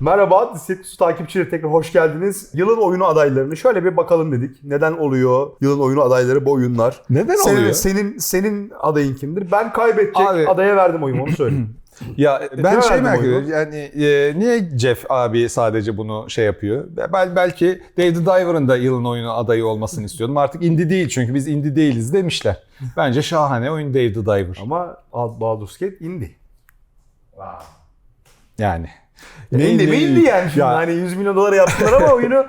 Merhaba, Dissektus takipçileri tekrar hoş geldiniz. Yılın oyunu adaylarını şöyle bir bakalım dedik. Neden oluyor yılın oyunu adayları bu oyunlar? Neden senin, oluyor? Senin senin adayın kimdir? Ben kaybedecek Abi- adaya verdim oyumu onu söyleyeyim. Ya ben Kime şey merak ediyorum. Yani e, niye Jeff abi sadece bunu şey yapıyor? Bel belki the Diver'ın da yılın oyunu adayı olmasını istiyordum. Artık indie değil çünkü biz indie değiliz demişler. Bence şahane oyun the Diver. Ama Baldur's Gate indi. Yani. İndi mi indi yani şimdi Ya. hani 100 milyon dolara yaptılar ama oyunu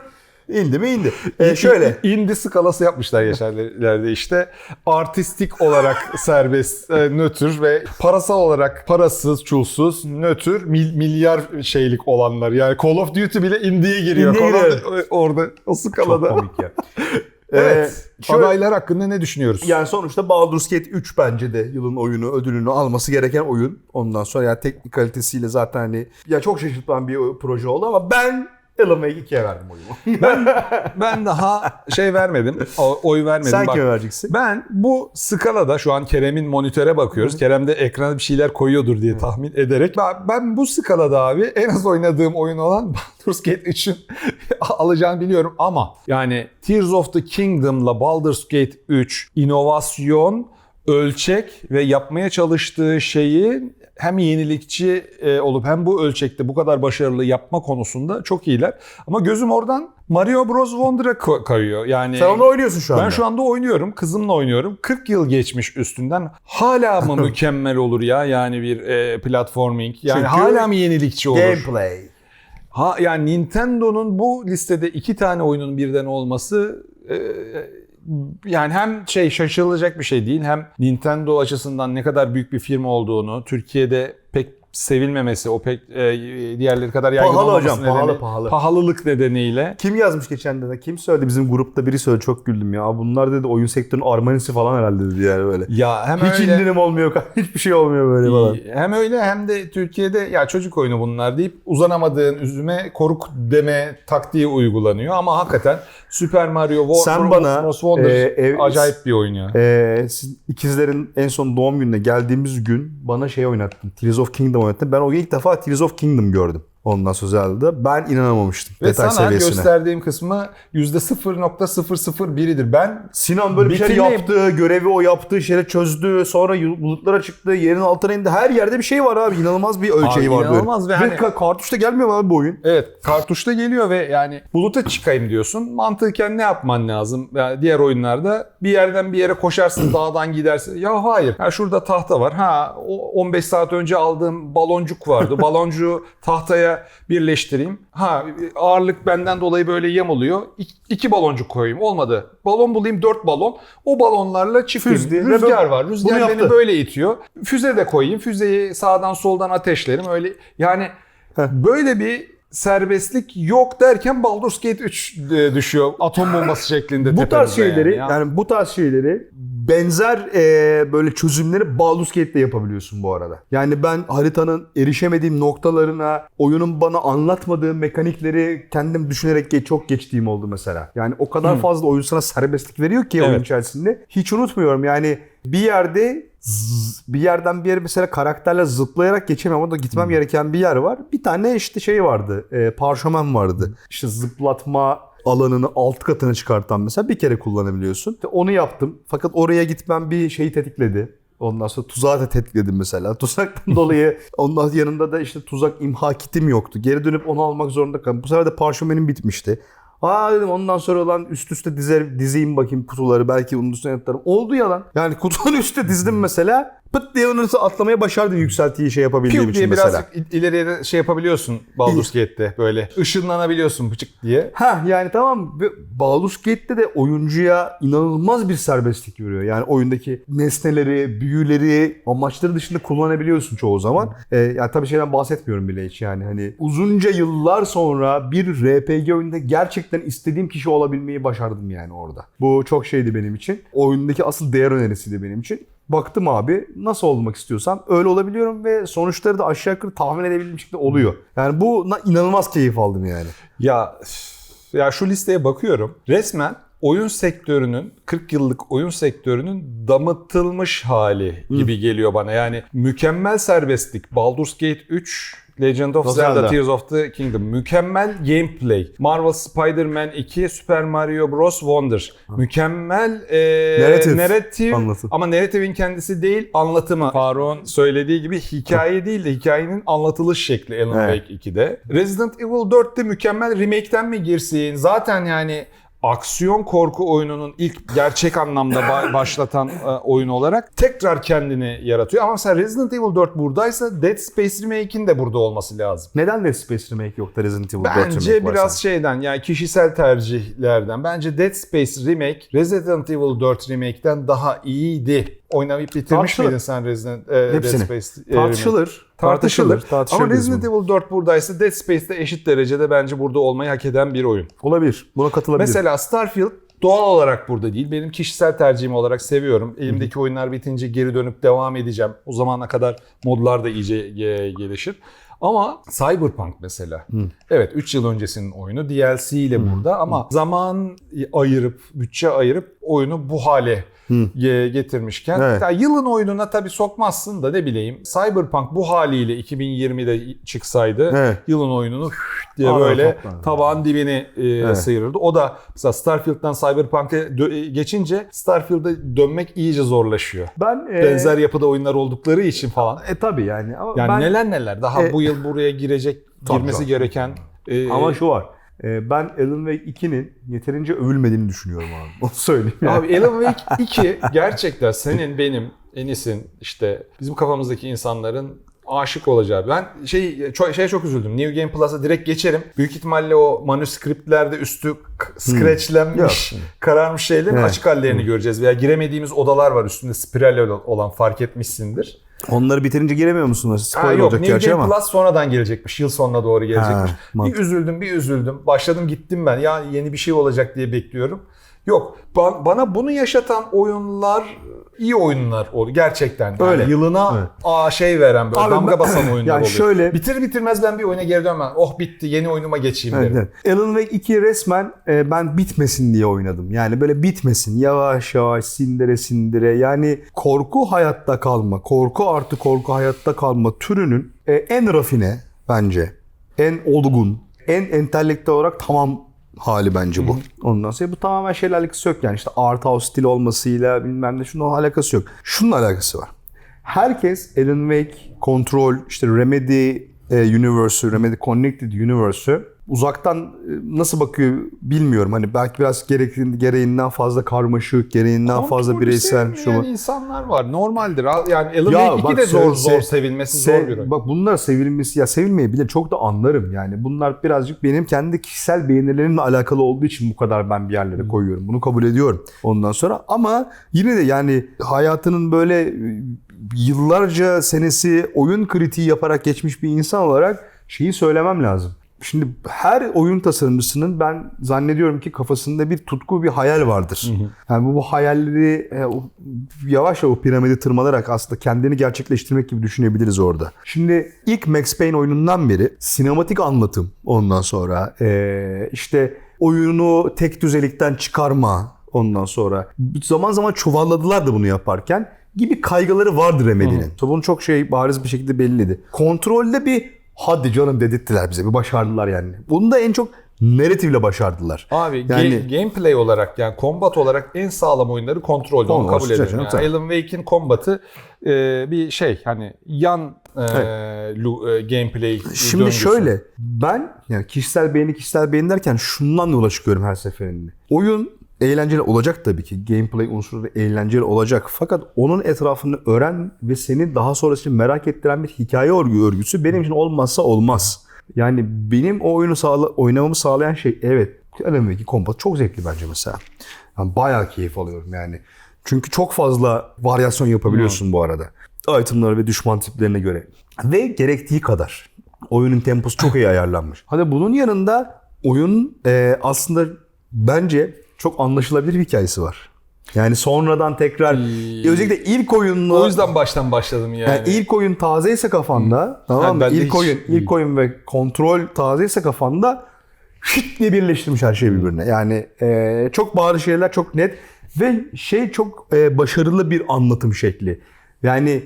indi mi indi. Ee, şöyle. Indie skalası yapmışlar geçenlerde işte. Artistik olarak serbest, e, nötr ve parasal olarak parasız, çulsuz, nötr, mil- milyar şeylik olanlar. Yani Call of Duty bile indie'ye giriyor. Of- giriyor. orada o Çok skalada. komik ya. Evet. Ee, şöyle- Adaylar hakkında ne düşünüyoruz? Yani sonuçta Baldur's Gate 3 bence de yılın oyunu ödülünü alması gereken oyun. Ondan sonra yani teknik kalitesiyle zaten hani ya çok şaşırtan bir proje oldu ama ben Alan Wake 2'ye verdim oyumu. Ben daha şey vermedim, oy vermedim. Sen Bak, kime vereceksin? Ben bu skalada şu an Kerem'in monitöre bakıyoruz. Kerem de ekrana bir şeyler koyuyordur diye tahmin ederek. Ben, ben bu skalada abi en az oynadığım oyun olan Baldur's Gate 3'ün alacağını biliyorum ama yani Tears of the Kingdom'la Baldur's Gate 3 inovasyon, ölçek ve yapmaya çalıştığı şeyi hem yenilikçi e, olup hem bu ölçekte bu kadar başarılı yapma konusunda çok iyiler. Ama gözüm oradan Mario Bros. Wonder'a kayıyor. Yani Sen onu oynuyorsun şu anda. ben şu anda oynuyorum. Kızımla oynuyorum. 40 yıl geçmiş üstünden. Hala mı mükemmel olur ya yani bir e, platforming? Yani Çünkü hala mı yenilikçi olur? Gameplay. Ha yani Nintendo'nun bu listede iki tane oyunun birden olması e, yani hem şey şaşırılacak bir şey değil hem Nintendo açısından ne kadar büyük bir firma olduğunu Türkiye'de pek sevilmemesi o pek e, diğerleri kadar yaygın Pahalı olmaması hocam, nedeni, pahalı, pahalı. pahalılık nedeniyle Kim yazmış geçen de? Kim söyledi bizim grupta biri söyledi çok güldüm ya. Bunlar dedi oyun sektörünün Armanisi falan herhalde dedi yani böyle. ya hem Hiç öyle indirim olmuyor, hiçbir şey olmuyor böyle falan. Hem öyle hem de Türkiye'de ya çocuk oyunu bunlar deyip uzanamadığın üzüme koruk deme taktiği uygulanıyor ama hakikaten Super Mario Wo- Sen Bros. bana, Bros. Wonder e, ev- acayip bir oyun ya. Ee, siz ikizlerin en son doğum gününe geldiğimiz gün bana şey oynattın. Tears of Kingdom oynattın. Ben o ilk defa Tears of Kingdom gördüm. Ondan sonra herhalde. Ben inanamamıştım Ve detay sana seviyesine. gösterdiğim kısmı %0.001'idir. Ben Sinan böyle bir şey yaptı, görevi o yaptığı şeyleri çözdü, sonra bulutlara çıktı, yerin altına indi. Her yerde bir şey var abi. İnanılmaz bir ölçeği Abi var inanılmaz böyle. ve Ve hani- ka- kartuşta gelmiyor abi bu oyun? Evet kartuşta geliyor ve yani buluta çıkayım diyorsun. Mantıken ne yapman lazım? Yani diğer oyunlarda bir yerden bir yere koşarsın dağdan gidersin. Ya hayır. Ha şurada tahta var. Ha o 15 saat önce aldığım baloncuk vardı. Baloncuğu tahtaya birleştireyim. Ha ağırlık benden dolayı böyle yamuluyor. İki, iki baloncuk koyayım. Olmadı. Balon bulayım dört balon. O balonlarla çıkayım. Füze. Rüzgar Ve var. bunu Rüzgar beni yaptı. böyle itiyor. Füze de koyayım. Füzeyi sağdan soldan ateşlerim. Öyle yani Böyle bir serbestlik yok derken Baldur's Gate 3 e, düşüyor atom bombası şeklinde Bu tarz tepemize şeyleri yani yani, ya. bu tarz şeyleri benzer e, böyle çözümleri Baldur's Gate'de yapabiliyorsun bu arada. Yani ben haritanın erişemediğim noktalarına, oyunun bana anlatmadığı mekanikleri kendim düşünerek ge- çok geçtiğim oldu mesela. Yani o kadar fazla oyun sana serbestlik veriyor ki oyun Evet. içerisinde. Hiç unutmuyorum yani bir yerde zzz, bir yerden bir yere mesela karakterle zıplayarak geçemem ama da gitmem gereken bir yer var. Bir tane işte şey vardı. E, parşömen vardı. İşte zıplatma alanını alt katına çıkartan mesela bir kere kullanabiliyorsun. İşte onu yaptım. Fakat oraya gitmem bir şeyi tetikledi. Ondan sonra tuzağı da tetikledim mesela. Tuzaktan dolayı ondan yanında da işte tuzak imha kitim yoktu. Geri dönüp onu almak zorunda kaldım. Bu sefer de parşömenim bitmişti. Aa dedim ondan sonra olan üst üste dizer, dizeyim bakayım kutuları belki onun üstüne yatarım. Oldu yalan. Yani kutunun üstüne dizdim mesela. Pıt diye üstüne atlamaya başardım yükseltiyi şey yapabildiğim Piu için diye mesela. birazcık ileriye de şey yapabiliyorsun Baldur's Gate'de böyle. Işınlanabiliyorsun bıçık diye. Ha yani tamam Baldur's Gate'de de oyuncuya inanılmaz bir serbestlik veriyor. Yani oyundaki nesneleri, büyüleri, amaçları dışında kullanabiliyorsun çoğu zaman. Ee, yani tabii şeyden bahsetmiyorum bile hiç yani hani uzunca yıllar sonra bir RPG oyunda gerçekten istediğim kişi olabilmeyi başardım yani orada. Bu çok şeydi benim için. Oyundaki asıl değer önerisiydi benim için. Baktım abi nasıl olmak istiyorsam öyle olabiliyorum ve sonuçları da aşağı yukarı tahmin edebildiğim şekilde oluyor. Yani bu inanılmaz keyif aldım yani. Ya ya şu listeye bakıyorum. Resmen oyun sektörünün 40 yıllık oyun sektörünün damıtılmış hali gibi geliyor bana. Yani mükemmel serbestlik Baldur's Gate 3 Legend of Zelda, Zelda. Tears of the Kingdom. Mükemmel gameplay. Marvel Spider-Man 2, Super Mario Bros. Wonder. Mükemmel e, Narrative. narrative Anlatım. ama narrative'in kendisi değil anlatımı. Faruk'un söylediği gibi hikaye değil de hikayenin anlatılış şekli Alan Evet. Wake 2'de. Resident Evil 4'te mükemmel remake'ten mi girsin? Zaten yani aksiyon korku oyununun ilk gerçek anlamda ba- başlatan e, oyun olarak tekrar kendini yaratıyor. Ama mesela Resident Evil 4 buradaysa Dead Space Remake'in de burada olması lazım. Neden Dead Space Remake yok da Resident Evil 4 Bence remake var biraz sence? şeyden yani kişisel tercihlerden. Bence Dead Space Remake Resident Evil 4 Remake'den daha iyiydi. Oynayıp bitirmiş Tartışılır. miydin sen Resident e, Dead Hepsini. Space e, Remake? Tartışılır. Tartışılır. Tartışılır. Ama Resident Evil 4 buradaysa Dead Space'de eşit derecede bence burada olmayı hak eden bir oyun. Olabilir. Buna katılabilirim. Mesela Starfield doğal olarak burada değil. Benim kişisel tercihim olarak seviyorum. Elimdeki oyunlar bitince geri dönüp devam edeceğim. O zamana kadar modlar da iyice ge- gelişir. Ama Cyberpunk mesela. Evet 3 yıl öncesinin oyunu DLC ile burada ama zaman ayırıp, bütçe ayırıp oyunu bu hale ge- getirmişken Evet. ya yılın oyununa tabii sokmazsın da ne bileyim Cyberpunk bu haliyle 2020'de çıksaydı Evet. yılın oyununu diye böyle tabağın dibini e, sıyırırdı. O da mesela Starfield'dan Cyberpunk'a dö- e, geçince Starfield'a dönmek iyice zorlaşıyor. ben e, Benzer yapıda oyunlar oldukları için falan. e tabii yani ama Yani ben neler neler daha E, bu yıl buraya girecek, girmesi tabii. gereken e, ama şu var. E, ben Alan Wake 2'nin yeterince övülmediğini düşünüyorum abi. Onu söyleyeyim. yani. Abi Alan Wake 2 gerçekten senin, benim, Enis'in işte bizim kafamızdaki insanların aşık olacağı. Ben şey çok, şeye çok üzüldüm. New Game Plus'a direkt geçerim. Büyük ihtimalle o manuskriptlerde üstü k- scratchlenmiş, kararmış şeylerin Evet. açık hallerini göreceğiz. Veya giremediğimiz odalar var üstünde spiral olan fark etmişsindir. Onları bitirince giremiyor musun? Ha, Spoiler yok olacak New gerçi Game ama. Plus sonradan gelecekmiş. Yıl sonuna doğru gelecekmiş. Ha, bir üzüldüm bir üzüldüm. Başladım gittim ben. Ya yeni bir şey olacak diye bekliyorum. Yok ba- bana bunu yaşatan oyunlar iyi oyunlar oldu gerçekten. Yani Öyle. Yılına Evet. aa şey veren böyle Abi damga basan oyunlar Yani oluyor. şöyle- Bitir bitirmez ben bir oyuna geri dönmem. Oh bitti yeni oyunuma geçeyim Evet, derim. evet. Alan Wake 2 resmen e, ben bitmesin diye oynadım. Yani böyle bitmesin. Yavaş yavaş sindire sindire. Yani korku hayatta kalma, korku artı korku hayatta kalma türünün e, en rafine bence. En olgun, en entelektüel olarak tamam hali bence bu. Ondan sonra bu tamamen şeyle alakası yok yani işte art house stil olmasıyla bilmem ne şunun alakası yok. Şunun alakası var. Herkes Alan Wake, Control, işte Remedy e, Universe'ü, Remedy Connected Universe'ü uzaktan e, nasıl bakıyor bilmiyorum. Hani belki biraz gereğin, gereğinden fazla karmaşık, gereğinden fazla Kontrolü bireysel şu bu. insanlar var. Normaldir. Al- Yani Alan Ya Wake 2 bak de zor sev- zor sev- sevilmesi Se- zor bir oyun. Bak bunlar sevilmesi ya sevilmeyebilir çok da anlarım yani. Bunlar birazcık benim kendi kişisel beğenilerimle alakalı olduğu için bu kadar ben bir yerlere koyuyorum. Bunu kabul ediyorum ondan sonra ama yine de yani hayatının böyle e, yıllarca senesi oyun kritiği yaparak geçmiş bir insan olarak şeyi söylemem lazım. Şimdi her oyun tasarımcısının ben zannediyorum ki kafasında bir tutku, bir hayal vardır. Yani bu, bu hayalleri e, o- yavaş yavaş o piramidi tırmanarak aslında kendini gerçekleştirmek gibi düşünebiliriz orada. Şimdi ilk Max Payne oyunundan beri sinematik anlatım ondan sonra e, işte oyunu tek düzelikten çıkarma ondan sonra zaman zaman çuvalladılar da bunu yaparken gibi kaygıları vardır Remedy'nin. Bunun çok şey bariz bir şekilde belliydi. Kontrolde bir hadi canım dedirttiler bize bir başardılar yani. Bunu da en çok narratifle başardılar. Abi Yani- ga- gameplay olarak yani combat olarak en sağlam oyunları kontrolde onu kabul canım, Yani. tabii. Alan Wake'in combat'ı e, bir şey hani yan e, lu- e, gameplay Şimdi döngüsü. şöyle ben yani kişisel beğeni kişisel beğeni derken şundan yola çıkıyorum her seferinde. Oyun eğlenceli olacak tabii ki. Gameplay unsuru eğlenceli olacak. Fakat onun etrafını öğren ve seni daha sonrasında merak ettiren bir hikaye örgü örgüsü benim için olmazsa olmaz. Yani benim o oyunu sağla, oynamamı sağlayan şey evet Alan kombat çok zevkli bence mesela. Yani bayağı keyif alıyorum yani. Çünkü çok fazla varyasyon yapabiliyorsun bu arada. Itemlara ve düşman tiplerine göre. Ve gerektiği kadar. Oyunun temposu çok iyi ayarlanmış. Hadi bunun yanında oyun e, aslında bence çok anlaşılabilir bir hikayesi var. Yani sonradan tekrar özellikle ilk oyunla O yüzden baştan başladım yani. yani ilk oyun tazeyse kafanda, tamam Ha, mı? de İlk hiç oyun, ilk oyun ve kontrol tazeyse kafanda şık diye birleştirmiş her şey birbirine. Yani e, çok bariz şeyler çok net ve şey çok e, başarılı bir anlatım şekli. Yani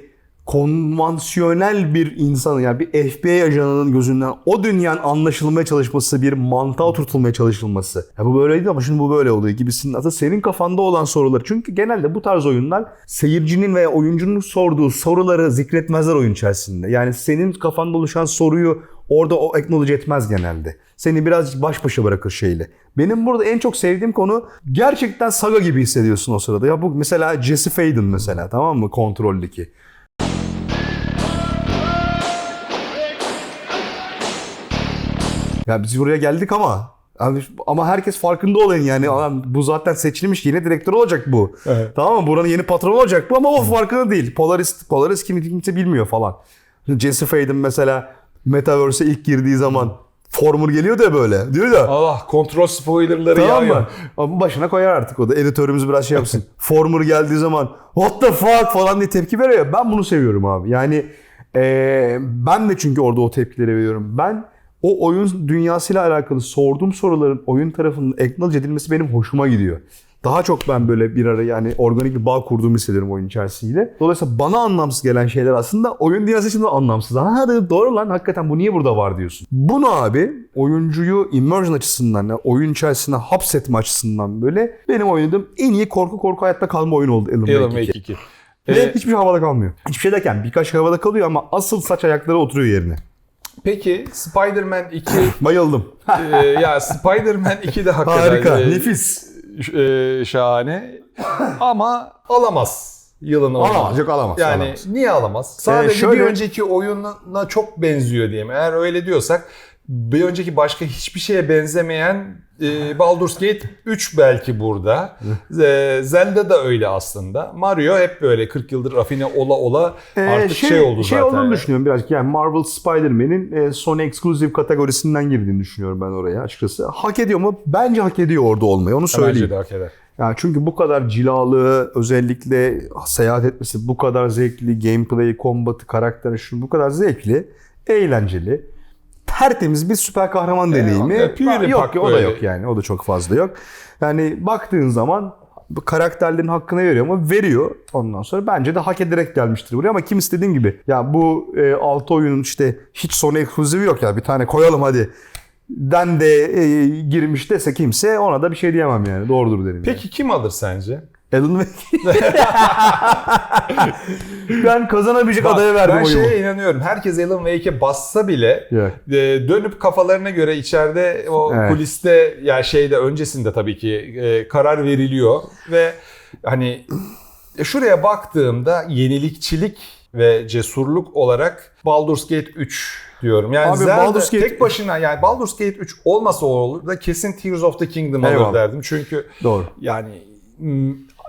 konvansiyonel bir insanın yani bir FBI ajanının gözünden o dünyanın anlaşılmaya çalışması, bir mantığa oturtulmaya çalışılması. Ya bu böyleydi ama şimdi bu böyle oluyor gibisinin aslında senin kafanda olan soruları. Çünkü genelde bu tarz oyunlar seyircinin veya oyuncunun sorduğu soruları zikretmezler oyun içerisinde. Yani senin kafanda oluşan soruyu orada o acknowledge etmez genelde. Seni biraz baş başa bırakır şeyle. Benim burada en çok sevdiğim konu gerçekten saga gibi hissediyorsun o sırada. Ya bu mesela Jesse Faden mesela tamam mı kontroldeki. Ya biz buraya geldik ama Abi, ama herkes farkında olayın yani. Adam, bu zaten seçilmiş yine direktör olacak bu. Evet. Tamam mı? Buranın yeni patronu olacak bu ama o farkında değil. Polaris, Polaris kim kimse bilmiyor falan. Jesse Faden mesela Metaverse'e ilk girdiği zaman Former geliyor da böyle. Diyor ya. Allah kontrol spoilerları Tamam yağıyor. mı? Ama başına koyar artık o da. Editörümüz biraz şey yapsın. Former geldiği zaman what the fuck falan diye tepki veriyor. Ben bunu seviyorum abi. Yani eee, ben de çünkü orada o tepkileri veriyorum. Ben o oyun dünyasıyla alakalı sorduğum soruların oyun tarafından acknowledge edilmesi benim hoşuma gidiyor. Daha çok ben böyle bir ara yani organik bir bağ kurduğumu hissediyorum oyun içerisiyle. Dolayısıyla bana anlamsız gelen şeyler aslında oyun dünyası için de anlamsız. Ha dedim, doğru lan hakikaten bu niye burada var diyorsun. Bunu abi oyuncuyu immersion açısından, yani oyun içerisine hapsetme açısından böyle benim oynadığım en iyi korku korku hayatta kalma oyunu oldu Alan Wake Alan 2. Wake 2. Ve Ee, hiçbir şey havada kalmıyor. Hiçbir şey derken birkaç havada kalıyor ama asıl saç ayakları oturuyor yerine. Peki Spider-Man 2 Bayıldım. e, ya Spider-Man 2 de hakikaten Harika, e, nefis. e, şahane ama alamaz yılın oyunu. Alamaz, yok alamaz. Yani alamaz. niye alamaz? Sadece şöyle- bir önceki oyununa çok benziyor diyeyim. Eğer öyle diyorsak bir önceki başka hiçbir şeye benzemeyen e, Baldur's Gate 3 belki burada. E, Zelda da öyle aslında. Mario hep böyle 40 yıldır rafine ola ola Ee, artık şey, oldu şey zaten. olduğunu yani. düşünüyorum birazcık. Yani Marvel Spider-Man'in e, Sony Exclusive kategorisinden girdiğini düşünüyorum ben oraya açıkçası. Hak ediyor mu? Bence hak ediyor orada olmayı. Onu Bence söyleyeyim. de hak eder. Yani çünkü bu kadar cilalı, özellikle seyahat etmesi bu kadar zevkli, gameplay'i, kombatı, karakteri şu bu kadar zevkli, eğlenceli. Tertemiz bir süper kahraman deneyimi. pure yok pak o da böyle. yok yani. O da çok fazla yok. Yani baktığın zaman karakterlerin hakkını veriyor mu? Veriyor. Ondan sonra bence de hak ederek gelmiştir buraya ama kim istediğin gibi. Ya bu e, 6 oyunun işte hiç Sony ekskluzivi yok ya bir tane koyalım hadi. Den de e, girmiş dese kimse ona da bir şey diyemem yani. Doğrudur derim. Peki kim alır sence? Yani. Alan Wake. ben kazanabilecek Bak, adaya verdim ben oyumu. şeye inanıyorum. Herkes Alan Wake'e bassa bile Yok. e, dönüp kafalarına göre içeride o Evet. kuliste ya şeyde öncesinde tabii ki e, karar veriliyor ve hani e, şuraya baktığımda yenilikçilik ve cesurluk olarak Baldur's Gate 3 diyorum. Yani Abi Zelda Baldur's Gate- tek başına yani Baldur's Gate 3 olmasa olur da kesin Tears of the Kingdom alır Eyvallah. derdim. Çünkü Doğru. yani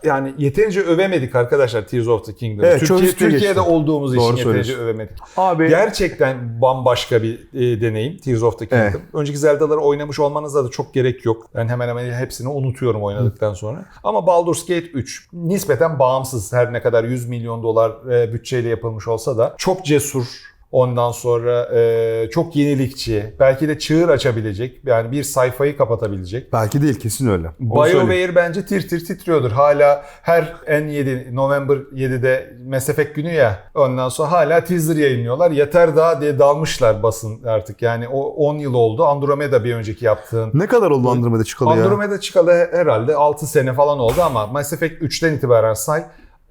yani yeterince övemedik arkadaşlar Tears of the Kingdom'u. Evet, Türkiye, Türkiye'de geçti. olduğumuz Doğru için yeterince övemedik. Abi Gerçekten bambaşka bir e, deneyim Tears of the Kingdom. Evet. Önceki Zelda'ları oynamış olmanıza da çok gerek yok. Ben hemen hemen hepsini unutuyorum oynadıktan sonra. Ama Baldur's Gate 3 nispeten bağımsız her ne kadar 100 milyon dolar e, bütçeyle yapılmış olsa da çok cesur. Ondan sonra e, çok yenilikçi, belki de çığır açabilecek, yani bir sayfayı kapatabilecek. belki değil kesin öyle. Onu. BioWare bence tir tir titriyordur. Hala her N7, November 7'de Mass Effect günü ya. Ondan sonra hala teaser yayınlıyorlar. Yeter daha diye dalmışlar basın artık. Yani o 10 yıl oldu. Andromeda bir önceki yaptığın. Ne kadar oldu Andromeda çıkalı ya? Andromeda çıkalı herhalde 6 sene falan oldu ama Mass Effect 3'ten itibaren say.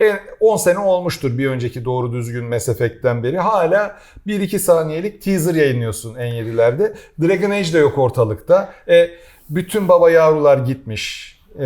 En- 10 sene olmuştur bir önceki doğru düzgün Mass Effect'ten beri. Hala 1-2 saniyelik teaser yayınlıyorsun N7'lerde. Dragon Age de yok ortalıkta. E, bütün baba yavrular gitmiş. E,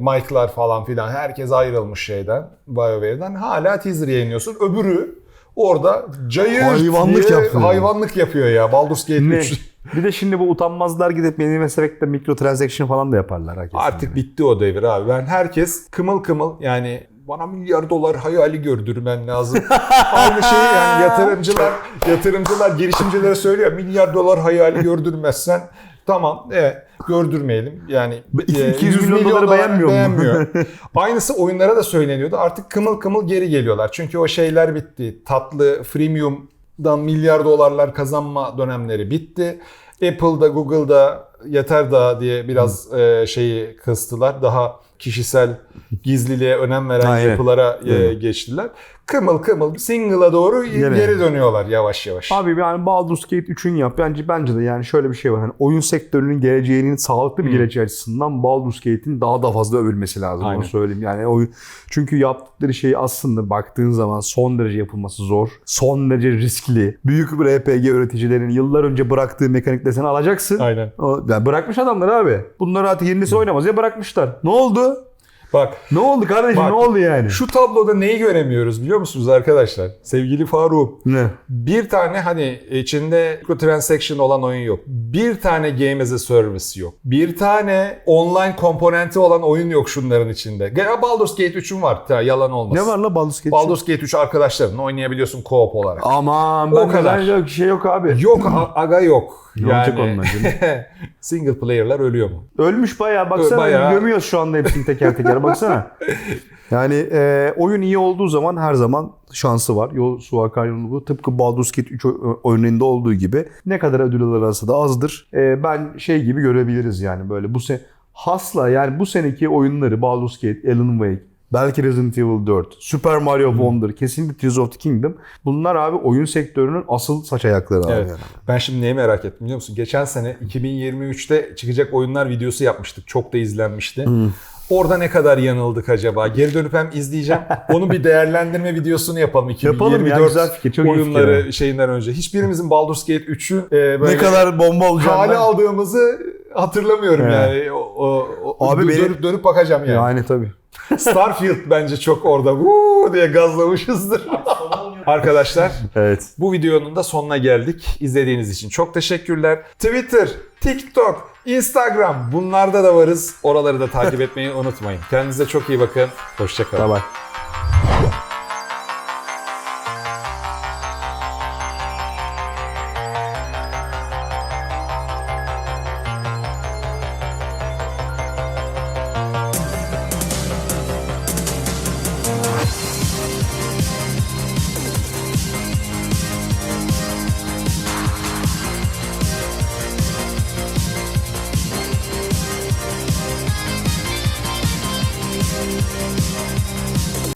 Mike'lar falan filan. Herkes ayrılmış şeyden, BioWare'den. Hala teaser yayınlıyorsun. Öbürü orada cayır Hayvanlık diye yapıyor. hayvanlık yapıyor ya. Baldur's Gate Ne? 3. Bir de şimdi bu utanmazlar gidip yeni Mass Effect'te mikrotransaction falan da yaparlar. herkes. Artık bitti o devir abi. Ben herkes kımıl kımıl yani bana milyar dolar hayali gördürmen lazım. Aynı şeyi yani yatırımcılar yatırımcılar girişimcilere söylüyor. Milyar dolar hayali gördürmezsen tamam evet gördürmeyelim. Yani İki- e, 200 100 milyon doları beğenmiyor beğenmiyor. Aynısı oyunlara da söyleniyordu. Artık kımıl kımıl geri geliyorlar. Çünkü o şeyler bitti. Tatlı freemium'dan milyar dolarlar kazanma dönemleri bitti. Apple'da, Google'da yeter daha diye biraz e, şeyi kıstılar. Daha kişisel gizliliğe önem veren Aynen. yapılara e, geçtiler. Kımıl kımıl single'a doğru Gene. geri dönüyorlar yavaş yavaş. Abi yani Baldur's Gate 3'ün yap. Bence bence de yani şöyle bir şey var. Hani oyun sektörünün geleceğinin sağlıklı bir Hmm. geleceği açısından Baldur's Gate'in daha da fazla övülmesi lazım Aynen. onu söyleyeyim. Yani oyun çünkü yaptıkları şey aslında baktığın zaman son derece yapılması zor. Son derece riskli. Büyük bir RPG üreticilerin yıllar önce bıraktığı mekanikle sen alacaksın. Aynen. O, yani bırakmış adamlar abi. Bunlar artık yenisi oynamaz ya bırakmışlar. Ne oldu? Bak Ne oldu kardeşim? Bak, ne oldu yani? şu tabloda neyi göremiyoruz biliyor musunuz arkadaşlar? Sevgili Faruk. Ne? Bir tane hani içinde microtransaction olan oyun yok. Bir tane game as a service yok. Bir tane online komponenti olan oyun yok şunların içinde. Ya Baldur's Gate 3'ün var. Ya, yalan olmasın. Ne var la Baldur's Gate? Baldur's Gate 3 arkadaşlarınla oynayabiliyorsun co-op olarak. Aman O ben kadar. kadar. şey yok abi. Yok aga yok. Ne olacak onlar single player'lar ölüyor mu? Ölmüş bayağı baksana Bayağı. gömüyoruz şu anda hepsini teker teker baksana. Yani e, oyun iyi olduğu zaman her zaman şansı var. Yol su akar. Tıpkı Baldur's Gate 3 o- oyununda olduğu gibi. Ne kadar ödül alırsa da azdır. E, ben şey gibi görebiliriz yani böyle bu sene hasla yani bu seneki oyunları Baldur's Gate, Alan Wake, belki Resident Evil 4, Super Mario Wonder, kesinlikle Tears of the Kingdom. Bunlar abi oyun sektörünün asıl saç ayakları abi. Evet. Ben şimdi neyi merak ettim biliyor musun? Geçen sene 2023'te çıkacak oyunlar videosu yapmıştık. Çok da izlenmişti. Orada ne kadar yanıldık acaba? Geri dönüp hem izleyeceğim. Onun bir değerlendirme videosunu yapalım. Yapalım ya, 2024 güzel fikir, çok iyi oyunları fikir şeyinden önce. Hiçbirimizin Baldur's Gate 3'ü e, böyle Ne kadar bomba olacağını hale ben- hatırlamıyorum Evet. yani. O, o, Abi dö- benim- dönüp dönüp bakacağım yani. Yani tabii. Starfield bence çok orada "Woo!" diye gazlamışızdır. Arkadaşlar Evet. bu videonun da sonuna geldik. İzlediğiniz için çok teşekkürler. Twitter, TikTok, Instagram bunlarda da varız. Oraları da takip etmeyi unutmayın. Kendinize çok iyi bakın. Hoşçakalın. Bye bye.